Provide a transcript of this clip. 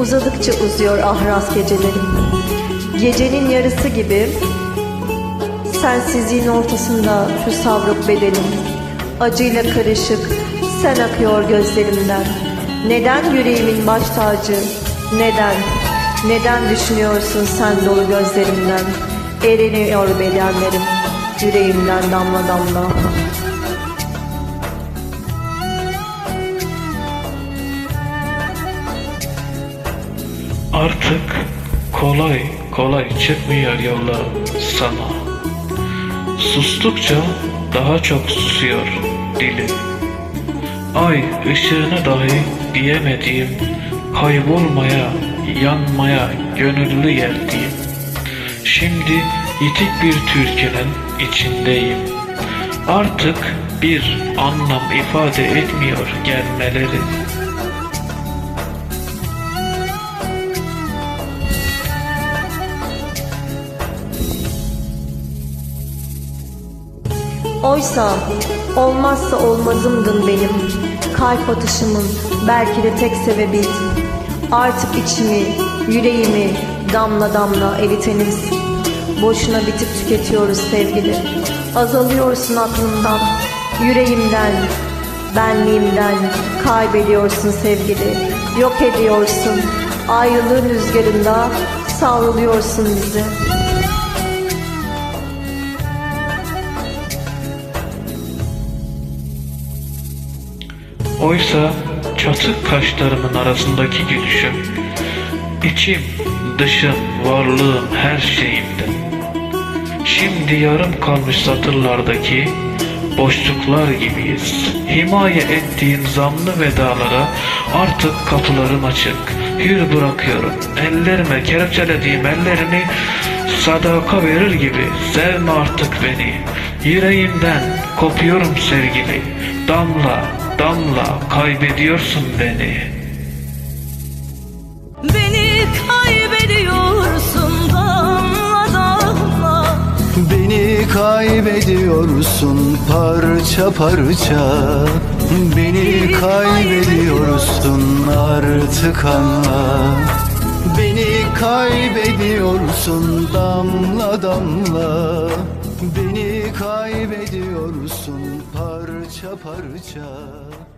Uzadıkça uzuyor ahraz gecelerim. Gecenin yarısı gibi sensizliğin ortasında şu savruk bedenim. Acıyla karışık sen akıyor gözlerimden. Neden yüreğimin baş tacı? Neden? Neden düşünüyorsun sen dolu gözlerimden? Eriniyor bedenlerim yüreğimden damla damla. Artık kolay kolay çıkmıyor yola sana. Sustukça daha çok susuyor dilim. Ay ışığını dahi diyemediğim, kaybolmaya, yanmaya gönüllü geldiğim. Şimdi yitik bir türkünün içindeyim. Artık bir anlam ifade etmiyor gelmeleri. Oysa olmazsa olmazımdın benim. Kalp atışımın belki de tek sebebi Artık içimi, yüreğimi damla damla eriteniz. Boşuna bitip tüketiyoruz sevgili. Azalıyorsun aklımdan, yüreğimden, benliğimden Kaybediyorsun sevgili, yok ediyorsun Ayrılığın rüzgarında savruluyorsun bizi Oysa çatık kaşlarımın arasındaki gülüşüm, içim, dışım, varlığım, her şeyimdi. Şimdi yarım kalmış satırlardaki boşluklar gibiyiz. Himaye ettiğim zamlı vedalara artık kapılarım açık. Hür bırakıyorum. Ellerime kelepçelediğim ellerini sadaka verir gibi sevme artık beni. Yüreğimden kopuyorum sevgili. Damla, damla kaybediyorsun beni. Beni kaybediyorsun damla damla. Beni kaybediyorsun parça parça. Beni kaybediyorsun. artık anla. Beni kaybediyorsun damla damla. Beni kaybediyorsun parça parça